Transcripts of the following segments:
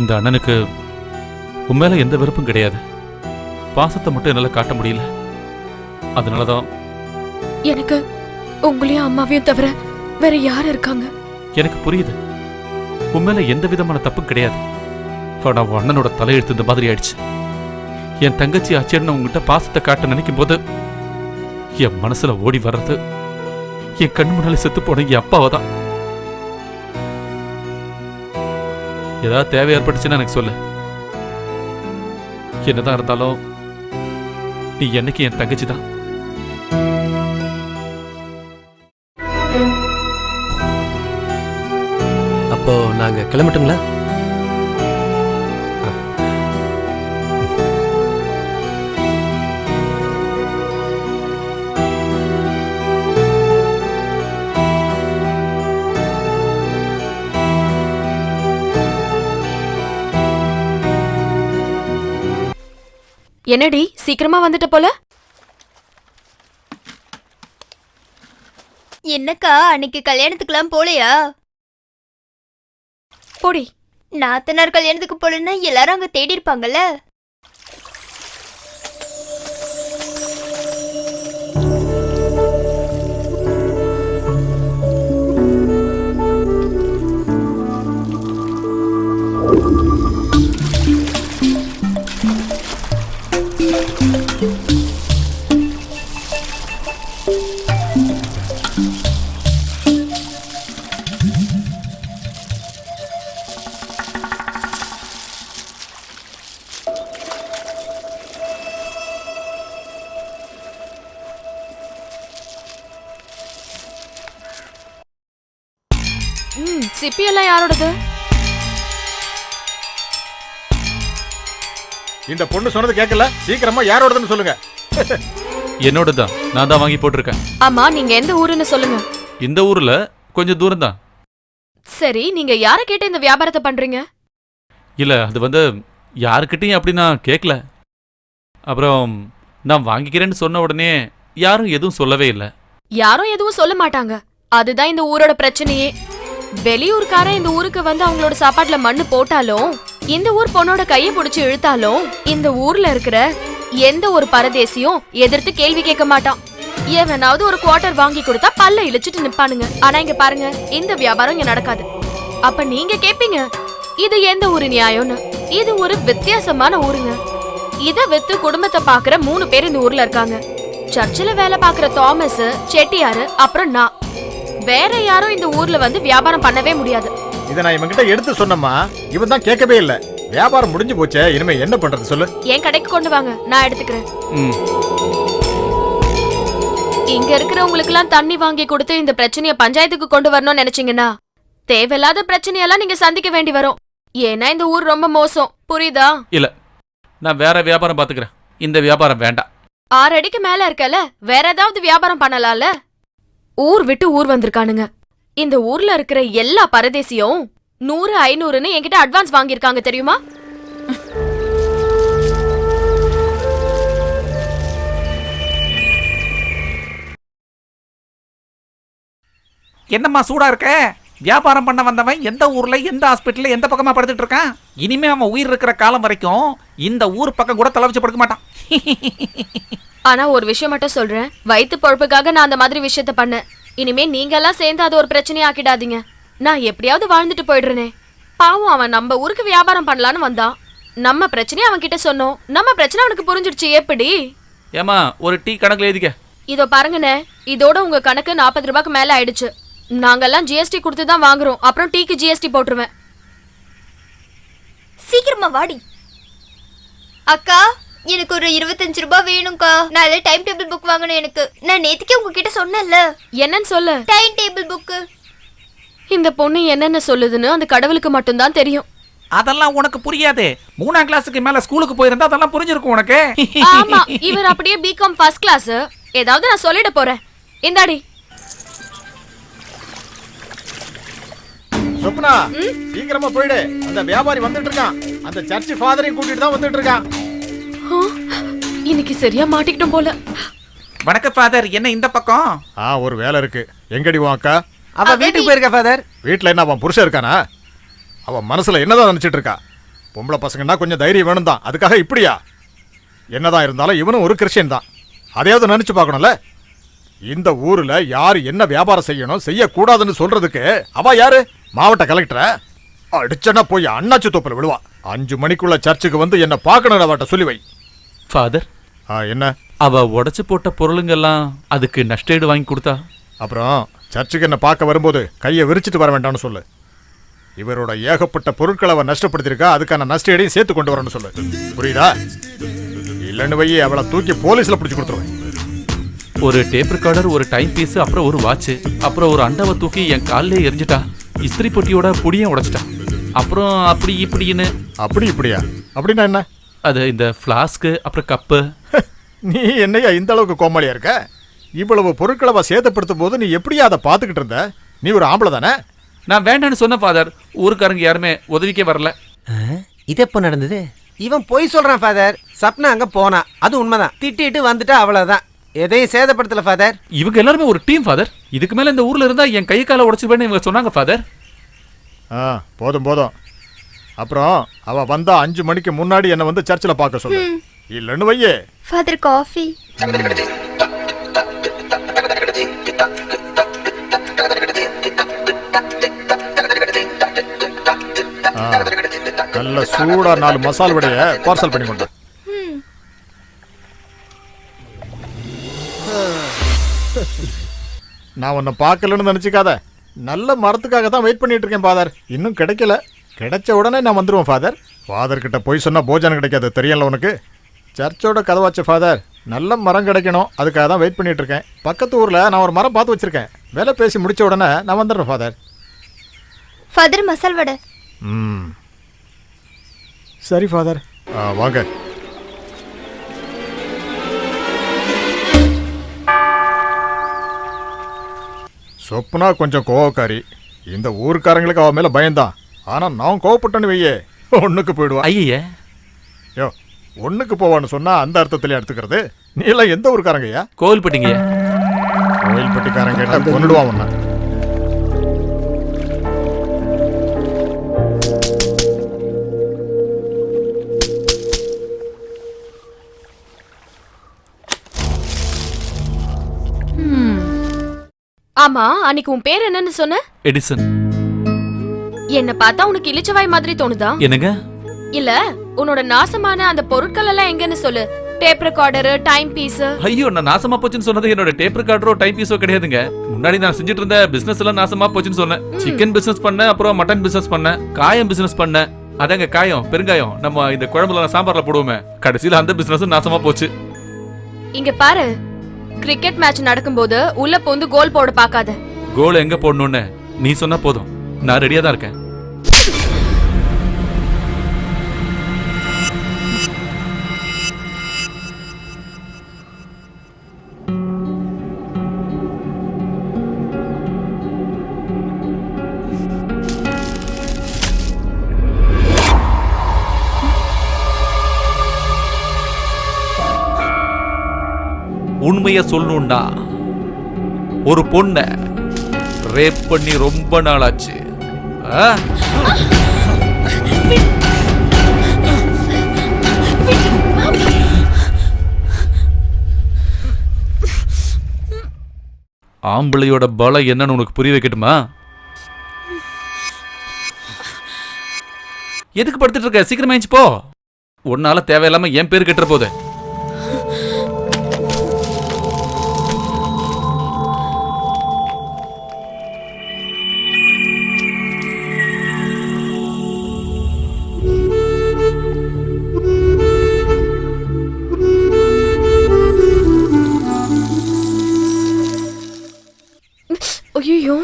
இந்த அண்ணனுக்கு உன் மேல எந்த வெறுப்பும் கிடையாது. பாசத்தை மட்டும் என்னால காட்ட முடியல. அதனாலதான் எனக்கு உங்களையும் அம்மாவையும் தவிர வேற யார் இருக்காங்க? எனக்கு புரியுது. உன் மேல எந்த விதமான தப்பும் கிடையாது. ஆனா உன் அண்ணனோட தலையெழுத்து இந்த மாதிரி ஆயிடுச்சு. என் தங்கச்சி ஆச்சேன்னு உங்ககிட்ட பாசத்தை காட்ட நினைக்கும் போது என் மனசுல ஓடி வர்றது என் கண் முன்னாலே செத்து போன என் அப்பாவை தான் ஏதாவது தேவை ஏற்பட்டுச்சுன்னா எனக்கு சொல்லு. என்னதான் இருந்தாலும் நீ என்னைக்கு என் தங்கச்சி தான் அப்போ நாங்க கிளம்பட்டுங்களா? என்னடி சீக்கிரமா வந்துட்ட போல? என்னக்கா அன்னைக்கு கல்யாணத்துக்குலாம் போலையா? போடி. நாத்தனார் கல்யாணத்துக்கு போலன்னா எல்லாரும் அங்க தேடி இருப்பாங்கல்ல? ம் சிப்பி எல்லாம் யாரோடது? இந்த பொண்ணு சொன்னது கேட்கல. சீக்கிரமா யாரோடதுன்னு சொல்லுங்க. என்னோட தான் நான் தான் வாங்கி போட்டிருக்கேன். ஆமா நீங்க எந்த ஊருன்னு சொல்லுங்க. இந்த ஊர்ல கொஞ்சம் தூரம் தான் சரி நீங்க யார கேட்டு இந்த வியாபாரத்தை பண்றீங்க? இல்ல அது வந்து யாருக்கிட்டையும் அப்படி நான் கேட்கல. அப்புறம் நான் வாங்கிக்கிறேன்னு சொன்ன உடனே யாரும் எதுவும் சொல்லவே இல்லை. யாரும் எதுவும் சொல்ல மாட்டாங்க. அதுதான் இந்த ஊரோட பிரச்சனையே. வெளியூர்காரன் இந்த ஊருக்கு வந்து அவங்களோட சாப்பாட்டுல மண்ணு போட்டாலும் இந்த ஊர் பொண்ணோட கைய புடிச்சு இழுத்தாலும் இந்த ஊர்ல இருக்கிற எந்த ஒரு பரதேசியும் எதிர்த்து கேள்வி கேட்க மாட்டான். எவனாவது ஒரு குவார்டர் வாங்கி கொடுத்தா பல்ல இழிச்சிட்டு நிப்பானுங்க. ஆனா இங்க பாருங்க இந்த வியாபாரம் இங்க நடக்காது. அப்ப நீங்க கேப்பீங்க இது எந்த ஊரு நியாயம்னு? இது ஒரு வித்தியாசமான ஊருங்க. இத வித்து குடும்பத்தை பாக்குற மூணு பேர் இந்த ஊர்ல இருக்காங்க. சர்ச்சில் வேலை பாக்குற தாமஸ் செட்டியாரு அப்புறம் நான். வேற யாரும் இந்த ஊர்ல வந்து வியாபாரம் பண்ணவே முடியாது. இதை நான் இவன்கிட்ட எடுத்து சொன்னம்மா. இவன் தான் கேட்கவே இல்ல. வியாபாரம் முடிஞ்சு போச்சே இனிமே என்ன பண்றது சொல்லு. என் கடைக்கு கொண்டு வாங்க நான் எடுத்துக்கிறேன். ம். இங்க இருக்கிறவங்களுக்கு எல்லாம் தண்ணி வாங்கி கொடுத்து இந்த பிரச்சனைய பஞ்சாயத்துக்கு கொண்டு வரணும்னு நினைச்சீங்கன்னா தேவையில்லாத பிரச்சனையெல்லாம் நீங்க சந்திக்க வேண்டி வரும். ஏன்னா இந்த ஊர் ரொம்ப மோசம். புரியுதா? இல்ல நான் வேற வியாபாரம் பார்த்துக்கிறேன். இந்த வியாபாரம் வேண்டாம். ஆறு அடிக்கு மேல இருக்கல வேற ஏதாவது வியாபாரம் பண்ணலாம்ல? ஊர் விட்டு ஊர் வந்திருக்கானுங்க. இந்த ஊர்ல இருக்கிற எல்லா பரதேசியும் நூறு ஐநூறுன்னு என்கிட்ட அட்வான்ஸ் வாங்கியிருக்காங்க தெரியுமா? என்னம்மா சூடா இருக்க? வியாபாரம் பண்ண வந்தவன் எந்த ஊர்ல எந்த ஹாஸ்பிட்டல்ல எந்த பக்கமா படுத்துட்டு இருக்கான்? இனிமே அவன் உயிர் இருக்கிற காலம் வரைக்கும் இந்த ஊர் பக்கம் கூட தலை வச்சு படுக்க மாட்டான். ஆனா ஒரு விஷயம் மட்டும் சொல்றேன். வயித்து பொழப்புக்காக நான் அந்த மாதிரி விஷயத்த பண்ணேன். இனிமே நீங்க எல்லாம் சேர்ந்து அது ஒரு பிரச்சனையா ஆக்கிடாதீங்க. நான் எப்படியாவது வாழ்ந்துட்டு போயிடுறேனே. பாவம் அவன் நம்ம ஊருக்கு வியாபாரம் பண்ணலான்னு வந்தான். நம்ம பிரச்சனையை அவன் கிட்ட சொன்னோம். நம்ம பிரச்சனை அவனுக்கு புரிஞ்சிடுச்சு. எப்படி? ஏமா ஒரு டீ கணக்குல எழுதிக்க. இதோ பாருங்கண்ணே. இதோட உங்க கணக்கு நாற்பது ரூபாய்க்கு மேல ஆயிடுச்சு. நாங்கெல்லாம் ஜிஎஸ்டி கொடுத்து தான் வாங்குறோம். அப்புறம் டீக்கு ஜிஎஸ்டி போட்டுருவேன். சீக்கிரமா வாடி. அக்கா எனக்கு ஒரு இருபத்தஞ்சு ரூபாய் வேணும்க்கா. நாளை டைம் டேபிள் புக் வாங்கணும் எனக்கு. நான் நேத்துக்கே உங்ககிட்ட சொன்னேன்ல. என்னன்னு சொல்லு. டைம் டேபிள் புக்கு இந்த பொண்ணு என்னென்ன சொல்லுதுன்னு அந்த கடவுளுக்கு மட்டும்தான் தெரியும். அதெல்லாம் உனக்கு புரியாது. மூணாம் கிளாஸுக்கு மேல ஸ்கூலுக்கு போயிருந்தா அதெல்லாம் புரிஞ்சிருக்கும் உனக்கு. ஆமா இவர் அப்படியே பிகாம் ஃபர்ஸ்ட் கிளாஸ் ஏதாவது நான் சொல்லிட போறேன். இந்தாடி. சொப்னா சீக்கிரமா போயிடு. அந்த வியாபாரி வந்துட்டு இருக்கான். அந்த சர்ச் ஃபாதரையும் கூட்டிட்டு தான் வந்துட்டு இருக்கான். இன்னைக்கு சரியா மாட்டிக்கிட்டோம் போல. வணக்கம் ஃபாதர். என்ன இந்த பக்கம்? ஆ ஒரு வேலை இருக்கு. எங்கடி உன் அக்கா? அவ வீட்டுக்கு போயிருக்கா ஃபாதர்? வீட்ல என்ன அவன் புருஷன் இருக்கானா? அவன் மனசுல என்னதான் நினைச்சிட்டு இருக்கா? பொம்பளை பசங்கன்னா கொஞ்சம் தைரியம் வேணும் தான் அதுக்காக இப்படியா? என்னதான் இருந்தாலும் இவனும் ஒரு கிறிஸ்டியன் தான். அதையாவது நினைச்சு பார்க்கணும்ல? இந்த ஊர்ல யார் என்ன வியாபாரம் செய்யணும் செய்யக்கூடாதுன்னு சொல்றதுக்கு அவ யாரு? மாவட்ட கலெக்டரை? அடிச்சனா போய் அண்ணாச்சி தோப்பில் விழுவா. அஞ்சு மணிக்குள்ள சர்ச்சுக்கு வந்து என்ன பார்க்கணும் அவட்ட சொல்லி வை. ஃபாதர் ஆ, என்ன? அவ உடைச்சு போட்ட பொருளுங்கெல்லாம் அதுக்கு நஷ்டஈடு வாங்கி கொடுத்தா? அப்புறம் சர்ச்சுக்கு என்ன பார்க்க வரும்போது கையை விரிச்சிட்டு வர வேண்டாம்னு சொல்லு. இவரோட ஏகப்பட்ட பொருட்களை அவன் நஷ்டப்படுத்தியிருக்கா அதுக்கான நஷ்டஈடையும் சேர்த்து கொண்டு வரணும்னு சொல்லு. புரியுதா? இல்லைன்னு வை அவளை தூக்கி போலீஸ்ல பிடிச்சி கொடுத்துருவேன். ஒரு டேப் ரெக்கார்டர் ஒரு டைம் பீஸ் அப்புறம் ஒரு வாட்ச் அப்புறம் ஒரு அண்டாவை தூக்கி என் காலிலே எரிஞ்சிட்டா. இஸ்திரி பொட்டியோட புடியும் உடைச்சிட்டா. அப்புறம் அப்படி இப்படின்னு. அப்படி இப்படியா? அப்படின்னா என்ன? அது இந்த ஃப்ளாஸ்க்கு அப்புறம் கப்பு நீ என்னையா இந்த அளவுக்கு கோமாளியா இருக்க? இவ்வளவு பொருட்களை அவ சேதப்படுத்தும் போது நீ எப்படியா அதை பார்த்துக்கிட்டு இருந்த? நீ ஒரு ஆம்பளை தானே? நான் வேண்டான்னு சொன்ன ஃபாதர் ஊருக்காரங்க யாருமே உதவிக்கே வரல. இது எப்போ நடந்தது? இவன் பொய் சொல்றான் ஃபாதர் சப்னா அங்க போனா. அது உண்மைதான். திட்டிட்டு வந்துட்டா அவ்வளவுதான். எதையும் சேதப்படுத்தல ஃபாதர் இவங்க எல்லாருமே ஒரு டீம் ஃபாதர் இதுக்கு மேல இந்த ஊர்ல இருந்தா என் கை காலை உடைச்சிருவேன்னு இவங்க சொன்னாங்க ஃபாதர் ஆ போதும் போதும். அப்புறம் அவ வந்தா அஞ்சு மணிக்கு முன்னாடி என்னை வந்து சர்ச்சில் பார்க்க சொல்லு. இல்லைன்னு வையே. ஃபாதர் காஃபி ஆ, நல்ல சூடா நாலு மசால் வடைய பார்சல் பண்ணி கொண்டு நான் உன்னை பார்க்கலன்னு நினச்சிக்காத. நல்ல மரத்துக்காக தான் வெயிட் பண்ணிட்டு இருக்கேன் ஃபாதர் இன்னும் கிடைக்கல. கிடைச்ச உடனே நான் வந்துடுவேன் ஃபாதர் ஃபாதர் கிட்ட போய் சொன்னா போஜனம் கிடைக்காது. தெரியல உனக்கு? சர்ச்சோட கதவாச்சு ஃபாதர் நல்ல மரம் கிடைக்கணும். அதுக்காக தான் வெயிட் பண்ணிட்டு இருக்கேன். பக்கத்து ஊரில் நான் ஒரு மரம் பார்த்து வச்சிருக்கேன். வேலை பேசி முடிச்ச உடனே நான் வந்துடுறேன் ஃபாதர் ஃபாதர் மசால் வடை. ம். சரி ஃபாதர் ஆ வாங்க. சொப்னா கொஞ்சம் கோவக்காரி. இந்த ஊருக்காரங்களுக்கு அவன் மேல பயந்தான் ஆனா நான் கோவப்பட்டேன்னு வையே ஒண்ணுக்கு போயிடுவா. ஐய யோ ஒண்ணுக்கு போவான்னு சொன்னா அந்த அர்த்தத்திலே எடுத்துக்கிறது? நீ எல்லாம் எந்த ஊருக்காரங்கய்யா கோவில்பட்டிங்க கோயில்பட்டிக்காரன் கேட்டா கொண்டுடுவான் உன்னை. ஆமா அன்னைக்கு உன் பேர் என்னன்னு சொன்ன? எடிசன். என்ன பார்த்தா உனக்கு இளிச்சவாய் மாதிரி தோணுதா? என்னங்க? இல்ல உன்னோட நாசமான அந்த பொருட்கள் எல்லாம் எங்கன்னு சொல்லு. Tape recorder time piece. ஐயோ நான் நாசமா போச்சுன்னு சொன்னது என்னோட டேப் ரெக்கார்டரோ டைம் பீஸோ கிடையாதுங்க. முன்னாடி நான் செஞ்சுட்டு இருந்த பிசினஸ் எல்லாம் நாசமா போச்சுன்னு சொன்னேன். சிக்கன் பிசினஸ் பண்ணேன் அப்புறம் மட்டன் பிசினஸ் பண்ணேன் காயம் பிசினஸ் பண்ணேன். அதாங்க காயம் பெருங்காயம். நம்ம இந்த குழம்புல சாம்பார்ல போடுவோமே. கடைசியில அந்த பிசினஸும் நாசமா போச்சு. இங்க பாரு கிரிக்கெட் மேட்ச் நடக்கும்போது உள்ள போந்து கோல் போட பார்க்காத. கோல் எங்க போடணும்னு? நீ சொன்னா போதும். நான் ரெடியா தான் இருக்கேன். உண்மையை சொல்லணும்னா ஒரு பொண்ணை ரேப் பண்ணி ரொம்ப நாளாச்சு. ஆ? ஆம்பளையோட பலம் என்னன்னு உனக்கு புரிய வைக்கட்டுமா? எதுக்கு படுத்துட்டு இருக்க? சீக்கிரமா போ. உன்னால தேவையில்லாம என் பேர் கெட்டுற போகுது. ஐயோ.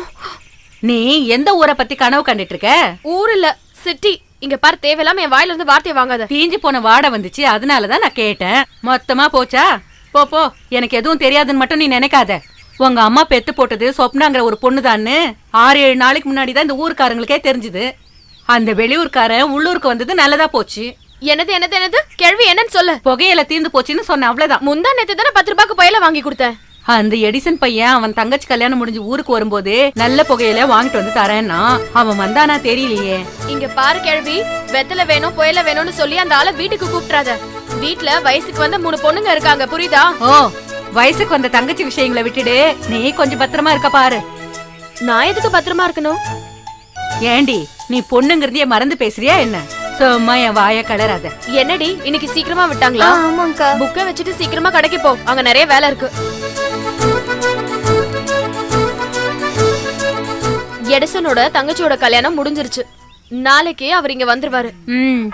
நீ எந்த ஊரை பத்தி கனவு கண்டுட்டு இருக்க ஊர் இல்ல சிட்டி இங்க பாரு தேவையில்லாம என் வாயில இருந்து வார்த்தையை வாங்காத. தீஞ்சு போன வாடை வந்துச்சு அதனாலதான் நான் கேட்டேன். மொத்தமா போச்சா? போ போ. எனக்கு எதுவும் தெரியாதுன்னு மட்டும் நீ நினைக்காத. உங்க அம்மா பெத்து போட்டது சொப்னாங்கிற ஒரு பொண்ணுதான்னு ஆறு ஏழு நாளைக்கு முன்னாடி தான் இந்த ஊருக்காரங்களுக்கே தெரிஞ்சுது. அந்த வெளியூர்காரன் உள்ளூருக்கு வந்தது நல்லதா போச்சு. என்னது என்னது என்னது? கேள்வி என்னன்னு சொல்லு. புகையில தீந்து போச்சுன்னு சொன்ன அவ்வளவுதான். முந்தா நேத்து தானே பத்து ரூபாய்க்கு பையில வாங்கி கொடுத்தேன். அந்த எடிசன் பையன் அவன் தங்கச்சி கல்யாணம் முடிஞ்சு ஊருக்கு வரும்போது நல்ல புகையில வாங்கிட்டு வந்து தரேன்னா அவன் வந்தானா தெரியலையே. இங்க பாரு கேள்வி வெத்தலை வேணும் புயல வேணும்னு சொல்லி அந்த ஆளை வீட்டுக்கு கூப்பிட்றாத வீட்ல வயசுக்கு வந்த மூணு பொண்ணுங்க இருக்காங்க புரியுதா? ஓ வயசுக்கு வந்த தங்கச்சி விஷயங்களை விட்டுடு நீ கொஞ்சம் பத்திரமா இருக்க பாரு. நான் எதுக்கு பத்திரமா இருக்கணும்? ஏண்டி நீ பொண்ணுங்கிறதையே மறந்து பேசுறியா என்ன? சும்மா என் வாய கலராத. என்னடி இன்னைக்கு சீக்கிரமா விட்டாங்களா? ஆ, ஆமாங்கக்கா புக்கை வச்சுட்டு சீக்கிரமா கடைக்கு போ அங்க நிறைய வேலை இருக்கு. எடிசனோட தங்கச்சியோட கல்யாணம் முடிஞ்சிருச்சு. நாளைக்கே அவர் இங்க வந்துருவாரு. ம்.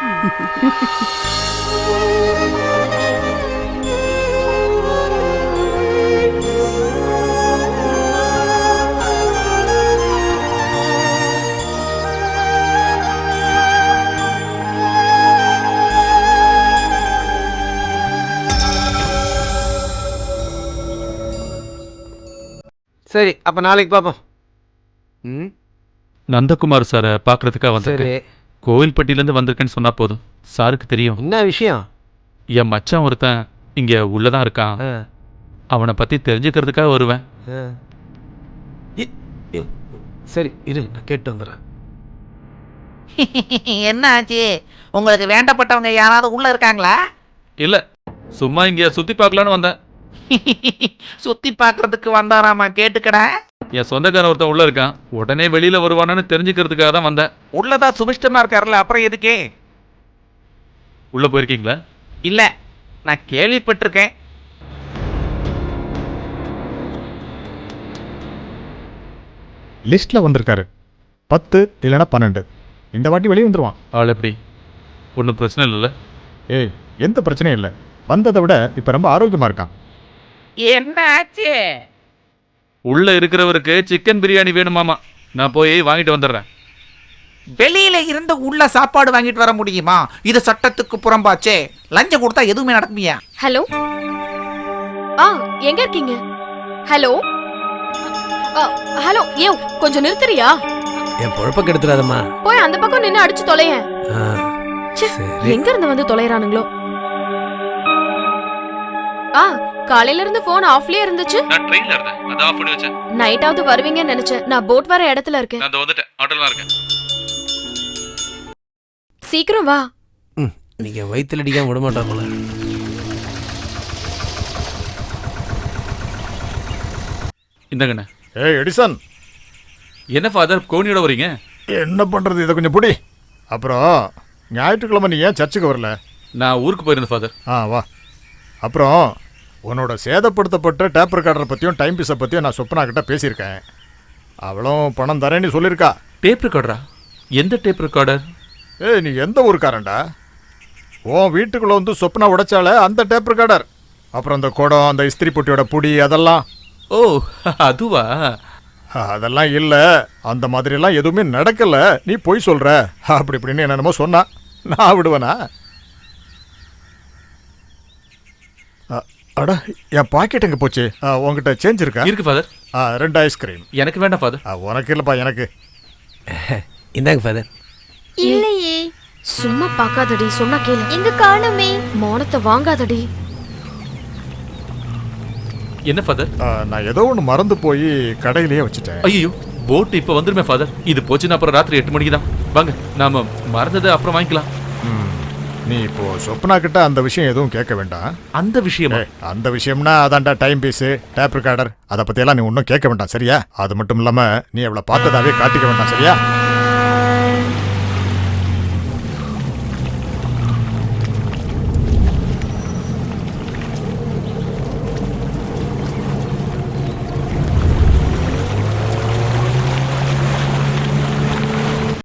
சரி அப்ப நாளைக்கு பார்ப்போம் ம்? நந்தகுமார் சாரை பார்க்கறதுக்காக சரி. வந்திருக்கேன் கோவில்பட்டியிலேருந்து வந்திருக்கேன்னு சொன்னா போதும். சாருக்கு தெரியும். என்ன விஷயம்? என் மச்சான் ஒருத்தன் இங்க உள்ளதான் இருக்கான். ஆ, அவனை பத்தி தெரிஞ்சுக்கிறதுக்காக வருவேன். ஆ. இ- இ- சரி இரு நான் கேட்டு வந்துடுறேன். என்ன ஆச்சு உங்களுக்கு வேண்டப்பட்டவங்க யாராவது உள்ள இருக்காங்களா? இல்ல சும்மா இங்க சுத்தி பார்க்கலான்னு வந்தேன். சுத்தி பார்க்கிறதுக்கு வந்தாராமா கேட்டுக்கடா. என் சொந்தக்காரன் ஒருத்தன் உள்ள இருக்கான். உடனே வெளியில வருவானான்னு தெரிஞ்சுக்கிறதுக்காக தான் வந்தேன். உள்ளதா சுபிஷ்டமா இருக்காருல்ல அப்புறம் எதுக்கே? உள்ள போயிருக்கீங்களா? இல்ல நான் கேள்விப்பட்டிருக்கேன். லிஸ்ட்ல வந்திருக்காரு. பத்து இல்லைன்னா பன்னெண்டு. இந்த வாட்டி வெளியே வந்துருவான். ஆள் எப்படி? ஒன்றும் பிரச்சனை இல்லைல்ல. ஏய் எந்த பிரச்சனையும் இல்லை. வந்ததை விட இப்போ ரொம்ப ஆரோக்கியமா இருக்கான். என்ன ஆச்சு உள்ள இருக்கிறவருக்கு சிக்கன் பிரியாணி வேணுமாமா? நான் போய் வாங்கிட்டு வந்துடுறேன். வெளியில இருந்து உள்ள சாப்பாடு வாங்கிட்டு வர முடியுமா? இது சட்டத்துக்கு புறம்பாச்சே. லஞ்சம் கொடுத்தா எதுவுமே நடக்குமியா? ஹலோ? ஆ எங்க இருக்கீங்க? ஹலோ? ஆ, ஹலோ ஏ கொஞ்சம் நிறுத்துறியா? என் பொழப்ப கெடுத்துறாதம்மா. போய் அந்த பக்கம் நின்னு அடிச்சு தொலையேன். ஆ, ச்சே, சரி. எங்க இருந்து வந்து தொலைறானுங்களோ? ஆ காலையில இருந்து போன் ஆஃப்லயே இருந்துச்சு. நான் ட்ரெயின்ல இருந்தேன். அதை ஆஃப் பண்ணி வச்சேன். நைட்டாவது வருவீங்கன்னு நினைச்சேன். நான் போட் வர இடத்துல இருக்கேன். நான் வந்துட்டேன். ஆட்டோல இருக்கேன். சீக்கிரம் வா. ம், நீங்க வயித்துல அடிக்காம விட மாட்டா போல. இந்தங்கண்ணே ஏய் எடிசன். என்ன ஃபாதர் கோனியோட வரீங்க என்ன பண்றது? இதை கொஞ்சம் பிடி. அப்புறம் ஞாயிற்றுக்கிழமை நீ ஏன் சர்ச்சுக்கு வரல? நான் ஊருக்கு போயிருந்தேன் ஃபாதர் ஆ வா. அப்புறம் உன்னோட சேதப்படுத்தப்பட்ட டேப் ரெக்கார்டரை பற்றியும் டைம் பீஸை பற்றியும் நான் சொப்பனா கிட்ட பேசியிருக்கேன். அவளும் பணம் தரேன்னு சொல்லியிருக்கா. டேப் ரெக்கார்டரா எந்த டேப் ரெக்கார்டர் ஏய் நீ எந்த ஊருக்காரன்டா? உன் வீட்டுக்குள்ளே வந்து சொப்னா உடைச்சால அந்த டேப் ரெக்கார்டர் அப்புறம் அந்த குடம் அந்த இஸ்திரி பொட்டியோட புடி அதெல்லாம். ஓ அதுவா? அதெல்லாம் இல்லை. அந்த மாதிரிலாம் எதுவுமே நடக்கல. நீ பொய் சொல்ற. அப்படி இப்படின்னு என்னென்னமோ சொன்னா. நான் விடுவேனா? அட என் பாக்கெட் எங்கே போச்சு? அ, உன்கிட்ட சேஞ்ச் இருக்கா? இருக்கு ஃபாதர் ஆ, ரெண்டு ஐஸ்கிரீம் எனக்கு வேண்டாம் ஃபாதர் ஆ, உனக்கு இல்லைப்பா எனக்கு. இந்தாங்க ஃபாதர் இல்லையே. சும்மா பாக்காதடி சொன்னா கேளு. எங்க காணுமே? மௌனத்தை வாங்காதடி. என்ன ஃபாதர் நான் ஏதோ ஒன்று மறந்து போய் கடையிலேயே வச்சுட்டேன். ஐயோ போட் இப்போ வந்துருமே ஃபாதர் இது போச்சுன்னா அப்புறம் ராத்திரி எட்டு மணிக்கு தான் வாங்க நாம மறந்ததை அப்புறம் வாங்கிக்கலாம். நீ இப்போ சொப்னா கிட்ட அந்த விஷயம் எதுவும் கேட்க வேண்டாம். அந்த விஷயமா? அந்த விஷயம்னா அதான்டா டைம் பீஸு டேப் ரெக்கார்டர் அதை பற்றியெல்லாம் நீ ஒன்றும் கேட்க வேண்டாம் சரியா? அது மட்டும் இல்லாமல் நீ அவளை பார்த்ததாவே காட்டிக்க வேண்டாம் சரியா?